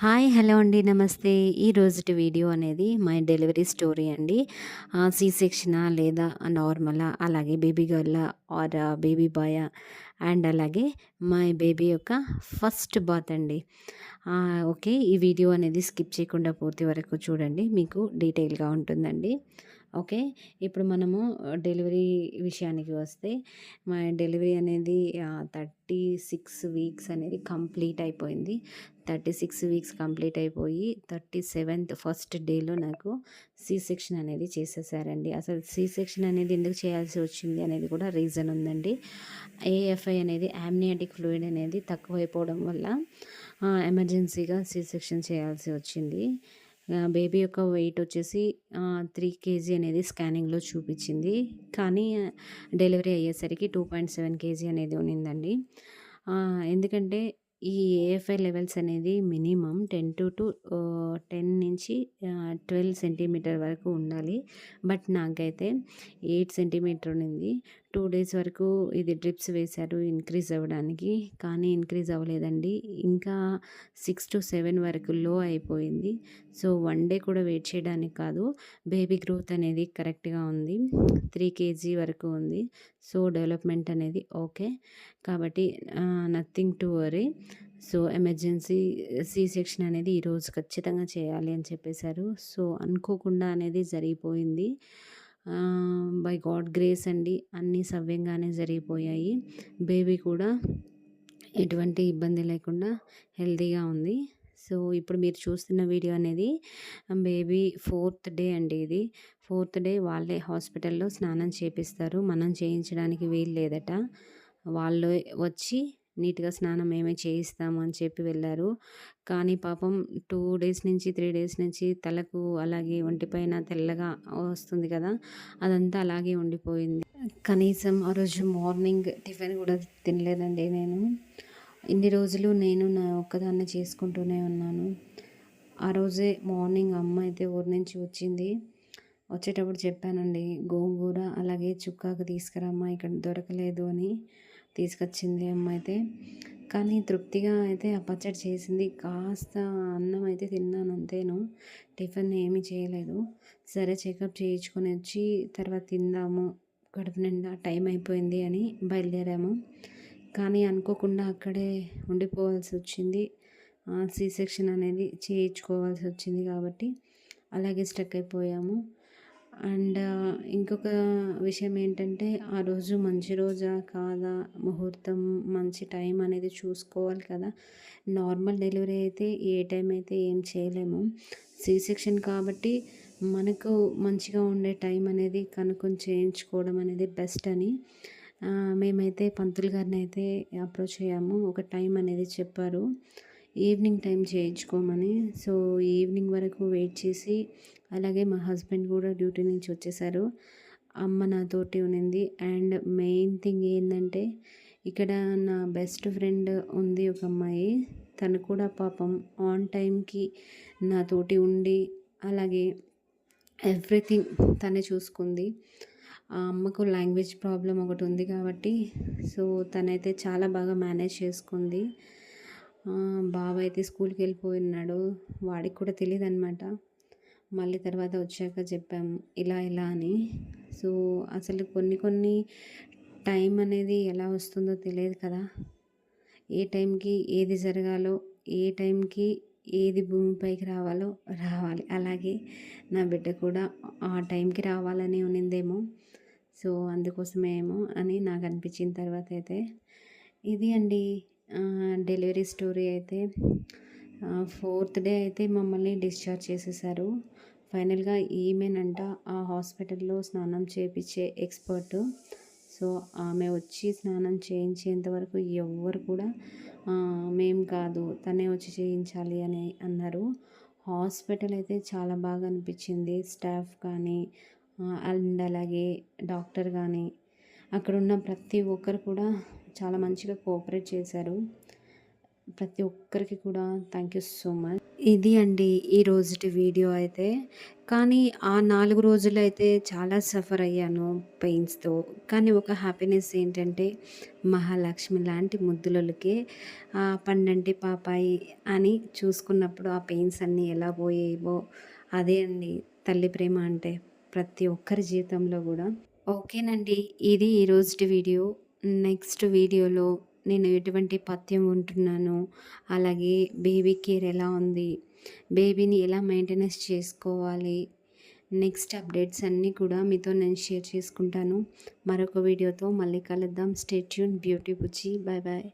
Hi hello అండి నమస్తే. ఈ రోజుటి వీడియో అనేది మై డెలివరీ స్టోరీ అండి. సి సెక్షనా లేదా నార్మలా అలాగే baby girl or baby boy and అలాగే మై బేబీ యొక్క ఫస్ట్ బాత్ అండి. ఓకే ఈ వీడియో అనేది స్కిప్ చేయకుండా పూర్తి వరకు చూడండి. మీకు డీటెయిల్గా ఉంటుందండి. ఓకే. ఇప్పుడు మనము డెలివరీ విషయానికి వస్తే మా డెలివరీ అనేది థర్టీ సిక్స్ వీక్స్ అనేది కంప్లీట్ అయిపోయింది. థర్టీ సిక్స్ వీక్స్ కంప్లీట్ అయిపోయి థర్టీ సెవెంత్ ఫస్ట్ డేలో నాకు సి సెక్షన్ అనేది చేసేసారండి. అసలు సి సెక్షన్ అనేది ఎందుకు చేయాల్సి వచ్చింది అనేది కూడా రీజన్ ఉందండి. ఏఎఫ్ఐ అనేది యామ్నియాటిక్ ఫ్లూయిడ్ అనేది తక్కువైపోవడం వల్ల ఎమర్జెన్సీగా సి సెక్షన్ చేయాల్సి వచ్చింది. బేబీ యొక్క వెయిట్ వచ్చేసి త్రీ కేజీ అనేది స్కానింగ్లో చూపించింది. కానీ డెలివరీ అయ్యేసరికి టూ పాయింట్ సెవెన్ కేజీ అనేది ఉన్నిందండి. ఎందుకంటే ఈ ఏఎఫ్ఐ లెవెల్స్ అనేది minimum ten to to ten నుంచి ట్వెల్వ్ సెంటీమీటర్ వరకు ఉండాలి. బట్ నాకైతే ఎయిట్ సెంటీమీటర్ ఉంది టూ డేస్ వరకు ఇది డ్రిప్స్ వేశారు ఇంక్రీజ్ అవ్వడానికి కానీ ఇంక్రీజ్ అవ్వలేదండి. ఇంకా సిక్స్ టు సెవెన్ వరకు లో అయిపోయింది. సో వన్ డే కూడా వెయిట్ చేయడానికి కాదు బేబీ గ్రోత్ అనేది కరెక్ట్గా ఉంది. త్రీ కేజీ వరకు ఉంది. సో డెవలప్మెంట్ అనేది ఓకే. కాబట్టి nothing to worry. So emergency C section అనేది ఈరోజు ఖచ్చితంగా చేయాలి అని చెప్పేశారు. సో అనుకోకుండా అనేది జరిగిపోయింది. బై గాడ్ గ్రేస్ అండి. అన్నీ సవ్యంగానే జరిగిపోయాయి. బేబీ కూడా ఎటువంటి ఇబ్బంది లేకుండా హెల్తీగా ఉంది. సో ఇప్పుడు మీరు చూస్తున్న వీడియో అనేది బేబీ ఫోర్త్ డే అండి ఇది. ఫోర్త్ డే వాళ్ళే హాస్పిటల్లో స్నానం చేపిస్తారు. మనం చేయించడానికి వీలు లేదట. వాళ్ళు వచ్చి నీట్గా స్నానం మేమే చేయిస్తాము అని చెప్పి వెళ్ళారు. కానీ పాపం టూ డేస్ నుంచి త్రీ డేస్ నుంచి తలకు అలాగే ఒంటిపైన తెల్లగా వస్తుంది కదా అదంతా అలాగే ఉండిపోయింది. కనీసం ఆ రోజు మార్నింగ్ టిఫిన్ కూడా తినలేదండి నేను. ఇన్ని రోజులు నేను నా ఒక్కదాన్ని చేసుకుంటూనే ఉన్నాను. ఆ రోజే మార్నింగ్ అమ్మ అయితే ఊరి నుంచి వచ్చింది. వచ్చేటప్పుడు చెప్పానండి గోంగూర అలాగే చుక్కాకు తీసుకురమ్మా ఇక్కడ దొరకలేదు అని తీసుకొచ్చింది అమ్మ అయితే కానీ తృప్తిగా అయితే ఆ పచ్చడి చేసింది. కాస్త అన్నం అయితే తిన్నాను అంతేను. టిఫిన్ ఏమీ చేయలేదు. సరే చెకప్ చేయించుకొని వచ్చి తర్వాత తిందాము. కడుపు నిండా టైం అయిపోయింది అని బయలుదేరాము. కానీ అనుకోకుండా అక్కడే ఉండిపోవాల్సి వచ్చింది. సి సెక్షన్ అనేది చేయించుకోవాల్సి వచ్చింది కాబట్టి అలాగే స్టక్ అయిపోయాము. అండ్ ఇంకొక విషయం ఏంటంటే ఆ రోజు మంచి రోజా కాదా ముహూర్తం మంచి టైం అనేది చూసుకోవాలి కదా. నార్మల్ డెలివరీ అయితే ఏ టైం అయితే ఏం చేయలేము. సి సెక్షన్ కాబట్టి మనకు మంచిగా ఉండే టైం అనేది కనుక్కొని చేయించుకోవడం అనేది బెస్ట్ అని మేమైతే పంతులు గారిని అయితే అప్రోచ్ అయ్యాము. ఒక టైం అనేది చెప్పారు. ఈవినింగ్ టైం చేయించుకోమని. సో ఈవినింగ్ వరకు వెయిట్ చేసి అలాగే మా హస్బెండ్ కూడా డ్యూటీ నుంచి వచ్చేసారు. అమ్మ నాతోటి ఉన్నింది. అండ్ మెయిన్ థింగ్ ఏంటంటే ఇక్కడ నా బెస్ట్ ఫ్రెండ్ ఉంది ఒక అమ్మాయి. తను కూడా పాపం ఆన్ టైంకి నాతోటి ఉండి అలాగే ఎవ్రీథింగ్ తనే చూసుకుంది. ఆ అమ్మకు లాంగ్వేజ్ ప్రాబ్లం ఒకటి ఉంది కాబట్టి సో తనైతే చాలా బాగా మేనేజ్ చేసుకుంది. బాబు అయితే స్కూల్కి వెళ్ళిపోయినాడు వాడికి కూడా తెలియదు అనమాట మళ్ళీ తర్వాత వచ్చాక చెప్పాము ఇలా ఇలా అని. సో అసలు కొన్ని కొన్ని టైం అనేది ఎలా వస్తుందో తెలియదు కదా. ఏ టైంకి ఏది జరగాలో ఏ టైంకి ఏది భూమిపైకి రావాలో రావాలి. అలాగే నా బిడ్డ కూడా ఆ టైంకి రావాలని ఉన్నిందేమో. సో అందుకోసమేమో అని నాకు అనిపించిన తర్వాత అయితే ఇది అండి. డెలివరీ స్టోరీ అయితే ఫోర్త్ డే అయితే మమ్మల్ని డిశ్చార్జ్ చేసేసారు. ఫైనల్గా ఈమెనంట ఆ హాస్పిటల్లో స్నానం చేయించే ఎక్స్పర్ట్. సో ఆమె వచ్చి స్నానం చేయించేంత వరకు ఎవ్వరు కూడా మేం కాదు తనే వచ్చి చేయించాలి అని అన్నారు. హాస్పిటల్ అయితే చాలా బాగా అనిపించింది. స్టాఫ్ కానీ అండ్ అలాగే డాక్టర్ కానీ అక్కడ ఉన్న ప్రతి ఒక్కరు కూడా చాలా మంచిగా కోఆపరేట్ చేశారు. ప్రతి ఒక్కరికి కూడా థ్యాంక్ యూ సో మచ్ ఇది అండి ఈ రోజుటి వీడియో అయితే. కానీ ఆ నాలుగు రోజులు అయితే చాలా సఫర్ అయ్యాను పెయిన్స్తో కానీ ఒక హ్యాపీనెస్ ఏంటంటే మహాలక్ష్మి లాంటి ముద్దులకే పండంటి పాపాయి అని చూసుకున్నప్పుడు ఆ పెయిన్స్ అన్నీ ఎలా పోయేవో అదే అండి తల్లి ప్రేమ అంటే ప్రతి ఒక్కరి జీవితంలో కూడా. ఓకేనండి ఇది ఈరోజు వీడియో. నెక్స్ట్ వీడియోలో నేను ఎటువంటి పథ్యం ఉంటున్నాను అలాగే బేబీ కేర్ ఎలా ఉంది బేబీని ఎలా మెయింటెనెన్స్ చేసుకోవాలి నెక్స్ట్ అప్డేట్స్ అన్నీ కూడా మీతో నేను షేర్ చేసుకుంటాను. మరొక వీడియోతో మళ్ళీ కలుద్దాం. Stay tuned beauty Bucchi bye bye